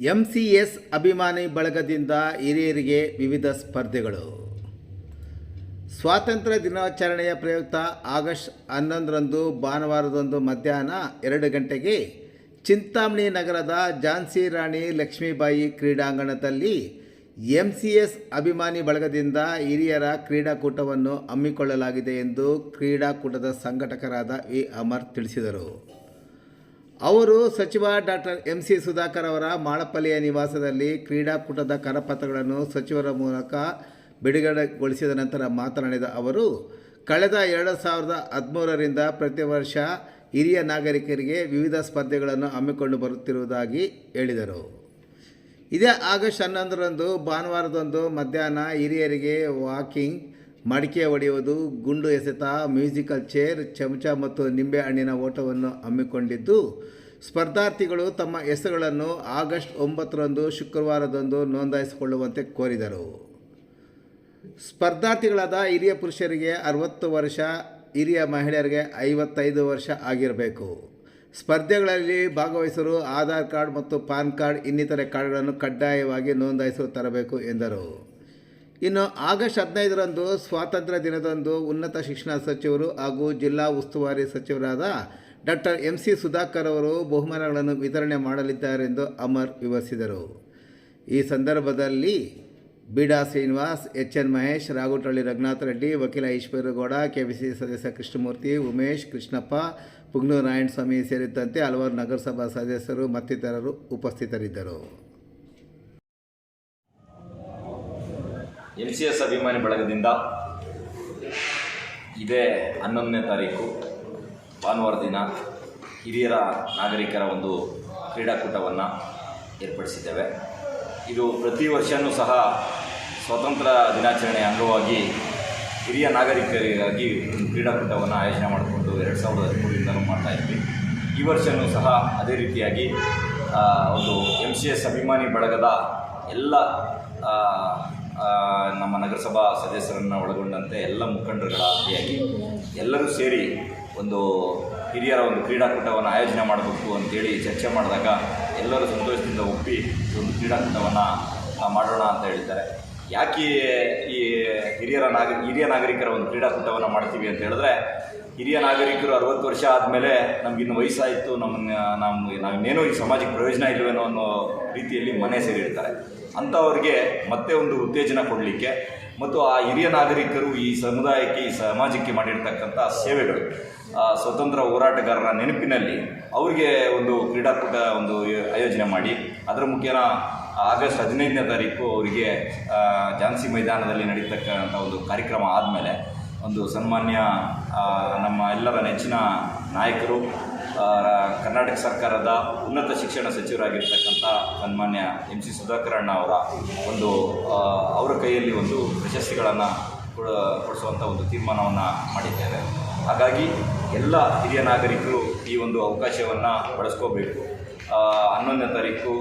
MCS ಅಭಿಮಾನಿ ಬಳಗದಿಂದ ಹಿರಿಯರಿಗೆ ವಿವಿಧ ಸ್ಪರ್ಧೆಗಳು. ಸ್ವಾತಂತ್ರ್ಯ ದಿನಾಚರಣೆಯ ಪ್ರಯುಕ್ತ ಆಗಸ್ಟ್ ಹನ್ನೊಂದರಂದು ಭಾನುವಾರದಂದು ಮಧ್ಯಾಹ್ನ ಎರಡು ಗಂಟೆಗೆ ಚಿಂತಾಮಣಿ ನಗರದ ಝಾನ್ಸಿ ರಾಣಿ ಲಕ್ಷ್ಮೀಬಾಯಿ ಕ್ರೀಡಾಂಗಣದಲ್ಲಿ ಎಂಸಿಎಸ್ ಅಭಿಮಾನಿ ಬಳಗದಿಂದ ಹಿರಿಯರ ಕ್ರೀಡಾಕೂಟವನ್ನು ಹಮ್ಮಿಕೊಳ್ಳಲಾಗಿದೆ ಎಂದು ಕ್ರೀಡಾಕೂಟದ ಸಂಘಟಕರಾದ ವಿ. ಅಮರ್ ತಿಳಿಸಿದರು. ಅವರು ಸಚಿವ ಡಾಕ್ಟರ್ ಎಂ ಸಿ ಸುಧಾಕರ್ ಅವರ ಮಾಳಪಲ್ಲಿಯ ನಿವಾಸದಲ್ಲಿ ಕ್ರೀಡಾಕೂಟದ ಕರಪತ್ರಗಳನ್ನು ಸಚಿವರ ಮೂಲಕ ಬಿಡುಗಡೆಗೊಳಿಸಿದ ನಂತರ ಮಾತನಾಡಿದ ಅವರು, ಕಳೆದ ಎರಡು ಸಾವಿರದ ಹದಿಮೂರರಿಂದ ಪ್ರತಿ ವರ್ಷ ಹಿರಿಯ ನಾಗರಿಕರಿಗೆ ವಿವಿಧ ಸ್ಪರ್ಧೆಗಳನ್ನು ಹಮ್ಮಿಕೊಂಡು ಬರುತ್ತಿರುವುದಾಗಿ ಹೇಳಿದರು. ಇದೇ ಆಗಸ್ಟ್ ಹನ್ನೊಂದರಂದು ಭಾನುವಾರದಂದು ಮಧ್ಯಾಹ್ನ ಹಿರಿಯರಿಗೆ ವಾಕಿಂಗ್ ಮಡಿಕೆ ಒಡೆಯುವುದು, ಗುಂಡು ಎಸೆತ, ಮ್ಯೂಸಿಕಲ್ ಚೇರ್, ಚಮಚ ಮತ್ತು ನಿಂಬೆ ಹಣ್ಣಿನ ಓಟವನ್ನು ಹಮ್ಮಿಕೊಂಡಿದ್ದು, ಸ್ಪರ್ಧಾರ್ಥಿಗಳು ತಮ್ಮ ಹೆಸರುಗಳನ್ನು ಆಗಸ್ಟ್ ಒಂಬತ್ತರಂದು ಶುಕ್ರವಾರದಂದು ನೋಂದಾಯಿಸಿಕೊಳ್ಳುವಂತೆ ಕೋರಿದರು. ಸ್ಪರ್ಧಾರ್ಥಿಗಳಾದ ಹಿರಿಯ ಪುರುಷರಿಗೆ ಅರವತ್ತು ವರ್ಷ, ಹಿರಿಯ ಮಹಿಳೆಯರಿಗೆ ಐವತ್ತೈದು ವರ್ಷ ಆಗಿರಬೇಕು. ಸ್ಪರ್ಧೆಗಳಲ್ಲಿ ಭಾಗವಹಿಸಲು ಆಧಾರ್ ಕಾರ್ಡ್ ಮತ್ತು ಪಾನ್ ಕಾರ್ಡ್ ಇನ್ನಿತರೆ ಕಾರ್ಡ್ಗಳನ್ನು ಕಡ್ಡಾಯವಾಗಿ ನೋಂದಾಯಿಸಲು ತರಬೇಕು ಎಂದರು. ಇನ್ನು ಆಗಸ್ಟ್ ಹದಿನೈದರಂದು ಸ್ವಾತಂತ್ರ್ಯ ದಿನದಂದು ಉನ್ನತ ಶಿಕ್ಷಣ ಸಚಿವರು ಹಾಗೂ ಜಿಲ್ಲಾ ಉಸ್ತುವಾರಿ ಸಚಿವರಾದ ಡಾಕ್ಟರ್ ಎಂ ಸಿ ಸುಧಾಕರ್ ಅವರು ಬಹುಮಾನಗಳನ್ನು ವಿತರಣೆ ಮಾಡಲಿದ್ದಾರೆಂದು ಅಮರ್ ವಿವರಿಸಿದರು. ಈ ಸಂದರ್ಭದಲ್ಲಿ ಬಿಡಾ ಶ್ರೀನಿವಾಸ್ ಎಚ್ ಎನ್ ಮಹೇಶ್ ರಾಗುಟಳ್ಳಿ ರಘುನಾಥ ರೆಡ್ಡಿ, ವಕೀಲ ಈಶ್ವರಗೌಡ ಸಿ ಸದಸ್ಯ ಕೃಷ್ಣಮೂರ್ತಿ, ಉಮೇಶ್, ಕೃಷ್ಣಪ್ಪ, ಪುಗ್ನೂರು ನಾರಾಯಣಸ್ವಾಮಿ ಸೇರಿದಂತೆ ಹಲವಾರು ನಗರಸಭಾ ಸದಸ್ಯರು ಮತ್ತಿತರರು ಉಪಸ್ಥಿತರಿದ್ದರು. ಎನ್ ಸಿ ಎಸ್ ಅಭಿಮಾನಿ ಬಳಗದಿಂದ ಇದೇ ಹನ್ನೊಂದನೇ ತಾರೀಕು ಭಾನುವಾರ ದಿನ ಹಿರಿಯರ ನಾಗರಿಕರ ಒಂದು ಕ್ರೀಡಾಕೂಟವನ್ನು ಏರ್ಪಡಿಸಿದ್ದೇವೆ. ಇದು ಪ್ರತಿ ವರ್ಷವೂ ಸಹ ಸ್ವಾತಂತ್ರ್ಯ ದಿನಾಚರಣೆಯ ಅಂಗವಾಗಿ ಹಿರಿಯ ನಾಗರಿಕರಿಗಾಗಿ ಕ್ರೀಡಾಕೂಟವನ್ನು ಆಯೋಜನೆ ಮಾಡಿಕೊಂಡು ಎರಡು ಸಾವಿರದ ಹದಿಮೂರರಿಂದಲೂ ಮಾಡ್ತಾಯಿದ್ವಿ ಈ ವರ್ಷವೂ ಸಹ ಅದೇ ರೀತಿಯಾಗಿ ಒಂದು ಎಂ ಸಿ ಎಸ್ ಅಭಿಮಾನಿ ಬಳಗದ ಎಲ್ಲ ನಮ್ಮ ನಗರಸಭಾ ಸದಸ್ಯರನ್ನು ಒಳಗೊಂಡಂತೆ ಎಲ್ಲ ಮುಖಂಡರುಗಳ ಆಜ್ಞೆಯಾಗಿ ಎಲ್ಲರೂ ಸೇರಿ ಒಂದು ಹಿರಿಯರ ಒಂದು ಕ್ರೀಡಾಕೂಟವನ್ನು ಆಯೋಜನೆ ಮಾಡಬೇಕು ಅಂತೇಳಿ ಚರ್ಚೆ ಮಾಡಿದಾಗ ಎಲ್ಲರೂ ಸಂತೋಷದಿಂದ ಒಪ್ಪಿ ಒಂದು ಕ್ರೀಡಾಕೂಟವನ್ನು ಮಾಡೋಣ ಅಂತ ಹೇಳ್ತಾರೆ ಯಾಕೆ ಈ ಹಿರಿಯರ ನಾಗ, ಹಿರಿಯ ನಾಗರಿಕರ ಒಂದು ಕ್ರೀಡಾಕೂಟವನ್ನು ಮಾಡ್ತೀವಿ ಅಂತ ಹೇಳಿದ್ರೆ, ಹಿರಿಯ ನಾಗರಿಕರು ಅರವತ್ತು ವರ್ಷ ಆದಮೇಲೆ ನಮಗಿನ್ನು ವಯಸ್ಸಾಯಿತು ನಮ್ಮನ್ನು ನಮ್ಮ ನಾವಿನ್ನೇನೋ ಈ ಸಮಾಜಕ್ಕೆ ಪ್ರಯೋಜನ ಇಲ್ಲವೇನೋ ಅನ್ನೋ ರೀತಿಯಲ್ಲಿ ಮನೆ ಸೇರಿರ್ತಾರೆ. ಅಂಥವ್ರಿಗೆ ಮತ್ತೆ ಒಂದು ಉತ್ತೇಜನ ಕೊಡಲಿಕ್ಕೆ ಮತ್ತು ಆ ಹಿರಿಯ ನಾಗರಿಕರು ಈ ಸಮುದಾಯಕ್ಕೆ, ಈ ಸಮಾಜಕ್ಕೆ ಮಾಡಿರ್ತಕ್ಕಂಥ ಸೇವೆಗಳು ಸ್ವತಂತ್ರ ಹೋರಾಟಗಾರರ ನೆನಪಿನಲ್ಲಿ ಅವರಿಗೆ ಒಂದು ಕ್ರೀಡಾಕೂಟ ಒಂದು ಆಯೋಜನೆ ಮಾಡಿ, ಅದರ ಮುಖೇನ ಆಗಸ್ಟ್ ಹದಿನೈದನೇ ತಾರೀಕು ಅವರಿಗೆ ಝಾನ್ಸಿ ಮೈದಾನದಲ್ಲಿ ನಡೀತಕ್ಕಂಥ ಒಂದು ಕಾರ್ಯಕ್ರಮ ಆದಮೇಲೆ ಒಂದು ಸನ್ಮಾನ್ಯ ನಮ್ಮ ಎಲ್ಲರ ನೆಚ್ಚಿನ ನಾಯಕರು ಕರ್ನಾಟಕ ಸರ್ಕಾರದ ಉನ್ನತ ಶಿಕ್ಷಣ ಸಚಿವರಾಗಿರ್ತಕ್ಕಂಥ ಸನ್ಮಾನ್ಯ ಎಂ ಸಿ ಸುಧಾಕರ್ ಅಣ್ಣ ಅವರ ಒಂದು ಅವರ ಕೈಯಲ್ಲಿ ಒಂದು ಪ್ರಶಸ್ತಿಗಳನ್ನು ಕೊಡ, ಕೊಡಿಸುವಂಥ ಒಂದು ತೀರ್ಮಾನವನ್ನು ಮಾಡಿದ್ದೇವೆ. ಹಾಗಾಗಿ ಎಲ್ಲ ಹಿರಿಯ ನಾಗರಿಕರು ಈ ಒಂದು ಅವಕಾಶವನ್ನು ಬಳಸ್ಕೋಬೇಕು ಹನ್ನೊಂದನೇ ತಾರೀಕು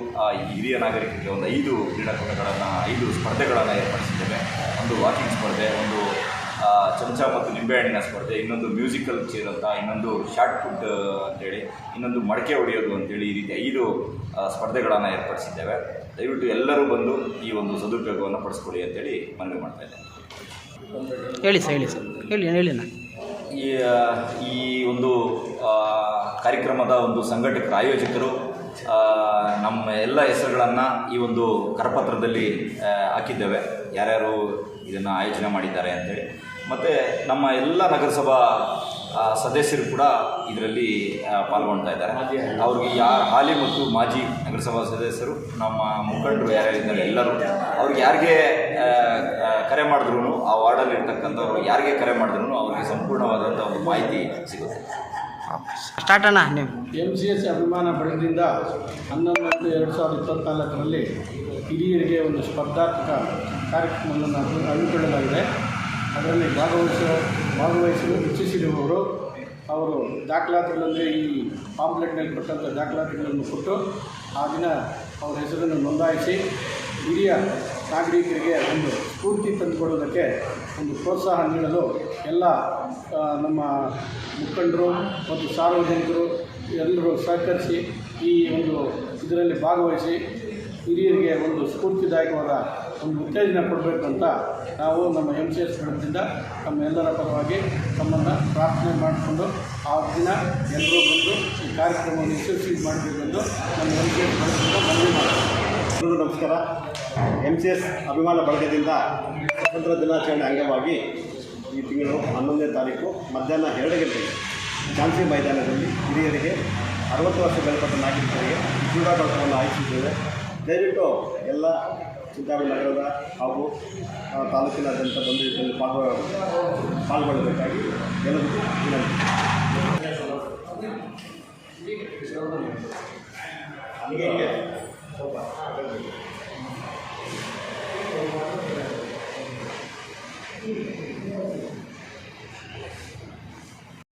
ಹಿರಿಯ ನಾಗರಿಕರಿಗೆ ಒಂದು ಐದು ಕ್ರೀಡಾಕೂಟಗಳನ್ನು, ಐದು ಸ್ಪರ್ಧೆಗಳನ್ನು ಏರ್ಪಡಿಸಿದ್ದೇವೆ. ಒಂದು ವಾಕಿಂಗ್ ಸ್ಪರ್ಧೆ, ಒಂದು ಚಮಚ ಮತ್ತು ನಿಂಬೆಹಣ್ಣಿನ ಸ್ಪರ್ಧೆ, ಇನ್ನೊಂದು ಮ್ಯೂಸಿಕಲ್ ಚೇರ್ ಅಂತ, ಇನ್ನೊಂದು ಶಾರ್ಟ್ ಫುಡ್ ಅಂತೇಳಿ, ಇನ್ನೊಂದು ಮಡಕೆ ಹೊಡೆಯೋದು ಅಂತೇಳಿ ಈ ರೀತಿ ಐದು ಸ್ಪರ್ಧೆಗಳನ್ನು ಏರ್ಪಡಿಸಿದ್ದೇವೆ. ದಯವಿಟ್ಟು ಎಲ್ಲರೂ ಬಂದು ಈ ಒಂದು ಸದುಪಯೋಗವನ್ನು ಪಡಿಸ್ಕೊಳ್ಳಿ ಅಂತೇಳಿ ಮನವಿ ಮಾಡ್ತಾ ಇದ್ದೇನೆ. ಹೇಳಿ ಸರ್ ಹೇಳಿ ಸರ್. ಹೇಳಿ ಹೇಳಿ ಈ ಈ ಒಂದು ಕಾರ್ಯಕ್ರಮದ ಒಂದು ಸಂಘಟಕ ಆಯೋಜಕರು ನಮ್ಮ ಎಲ್ಲ ಹೆಸರುಗಳನ್ನು ಈ ಒಂದು ಕರಪತ್ರದಲ್ಲಿ ಹಾಕಿದ್ದೇವೆ. ಯಾರ್ಯಾರು ಇದನ್ನು ಆಯೋಜನೆ ಮಾಡಿದ್ದಾರೆ ಅಂತೇಳಿ. ಮತ್ತು ನಮ್ಮ ಎಲ್ಲ ನಗರಸಭಾ ಸದಸ್ಯರು ಕೂಡ ಇದರಲ್ಲಿ ಪಾಲ್ಗೊಳ್ತಾ ಇದ್ದಾರೆ. ಅವ್ರಿಗೆ ಯಾರು ಹಾಲಿ ಮತ್ತು ಮಾಜಿ ನಗರಸಭಾ ಸದಸ್ಯರು ನಮ್ಮ ಮುಖಂಡರು ಯಾರ್ಯಾರಿದ್ದಾರೆ ಎಲ್ಲರೂ ಅವ್ರಿಗೆ ಯಾರಿಗೆ ಕರೆ ಮಾಡಿದ್ರು ಆ ವಾರ್ಡಲ್ಲಿ ಇರ್ತಕ್ಕಂಥವ್ರು ಯಾರಿಗೆ ಕರೆ ಮಾಡಿದ್ರು ಅವ್ರಿಗೆ ಸಂಪೂರ್ಣವಾದಂಥ ಒಂದು ಮಾಹಿತಿ ಸಿಗುತ್ತೆ. ಸ್ಟಾರ್ಟ್ ಅಣ್ಣ ನೀವು. ಎಂ ಸಿ ಎಸ್ ಅಭಿಮಾನ ಪಡೆದಿಂದ ಹನ್ನೊಂದು ಎರಡು ಸಾವಿರದ ಇಪ್ಪತ್ತ್ನಾಲ್ಕರಲ್ಲಿ ಹಿರಿಯರಿಗೆ ಒಂದು ಸ್ಪರ್ಧಾತ್ಮಕ ಕಾರ್ಯಕ್ರಮವನ್ನು ಹಮ್ಮಿ- ಹಮ್ಮಿಕೊಳ್ಳಲಾಗಿದೆ ಅದರಲ್ಲಿ ಭಾಗವಹಿಸುವ, ಭಾಗವಹಿಸಲು ಇಚ್ಛಿಸಿರುವವರು ಅವರು ದಾಖಲಾತಿಗಳಲ್ಲಿ ಈ ಪಾಂಪ್ಲೆಟ್ನಲ್ಲಿ ಕೊಟ್ಟಂಥ ದಾಖಲಾತಿಗಳನ್ನು ಕೊಟ್ಟು ಆ ದಿನ ಅವರ ಹೆಸರನ್ನು ನೋಂದಾಯಿಸಿ ಹಿರಿಯ ನಾಗರಿಕರಿಗೆ ಒಂದು ಸ್ಫೂರ್ತಿ ತಂದುಕೊಡೋದಕ್ಕೆ ಒಂದು ಪ್ರೋತ್ಸಾಹ ನೀಡಲು ಎಲ್ಲ ನಮ್ಮ ಮುಖಂಡರು ಮತ್ತು ಸಾರ್ವಜನಿಕರು ಎಲ್ಲರೂ ಸಹಕರಿಸಿ ಈ ಒಂದು ಇದರಲ್ಲಿ ಭಾಗವಹಿಸಿ ಹಿರಿಯರಿಗೆ ಒಂದು ಸ್ಫೂರ್ತಿದಾಯಕವಾದ ಒಂದು ಉತ್ತೇಜನ ಕೊಡಬೇಕು ಅಂತ ನಾವು ನಮ್ಮ ಎಂ ಸಿ ಎಸ್ ಬಳಗದಿಂದ ನಮ್ಮ ಎಲ್ಲರ ಪರವಾಗಿ ತಮ್ಮನ್ನು ಪ್ರಾರ್ಥನೆ ಮಾಡಿಕೊಂಡು ಆ ದಿನ ಎಲ್ಲರೂ ಬಂದು ಈ ಕಾರ್ಯಕ್ರಮವನ್ನು ಯಶಸ್ವಿ ಮಾಡಬೇಕೆಂದು ನಮ್ಮ ಎಂ ಸಿ ಎಸ್ ಮನವಿ ನಮಸ್ಕಾರ ಎಂ ಸಿ ಎಸ್ ಅಭಿಮಾನ ಬಳಗದಿಂದ ಸ್ವತಂತ್ರ ದಿನಾಚರಣೆ ಅಂಗವಾಗಿ ಈ ತಿಂಗಳು ಹನ್ನೊಂದನೇ ತಾರೀಕು ಮಧ್ಯಾಹ್ನ ಎರಡು ಗಂಟೆಗೆ ಝಾನ್ಸಿ ಮೈದಾನದಲ್ಲಿ ಹಿರಿಯರಿಗೆ ಅರವತ್ತು ವರ್ಷ ಮೇಲ್ಪಟ್ಟ ನಾಗರಿಕರಿಗೆ ಕ್ರೀಡಾಕೂಟವನ್ನು ಆಯೋಜಿಸಿದ್ದೇವೆ ದಯವಿಟ್ಟು ಎಲ್ಲ ಚಿಂತಾಮಣಿ ನಗರದ ಹಾಗೂ ತಾಲೂಕಿನಾದ್ಯಂತ ಬಂದು ಇದರಲ್ಲಿ ಪಾಲ್ಗೊ ಪಾಲ್ಗೊಳ್ಳಬೇಕಾಗಿ ಎಲ್ಲರಿಗೂ ವಿನಂತಿ.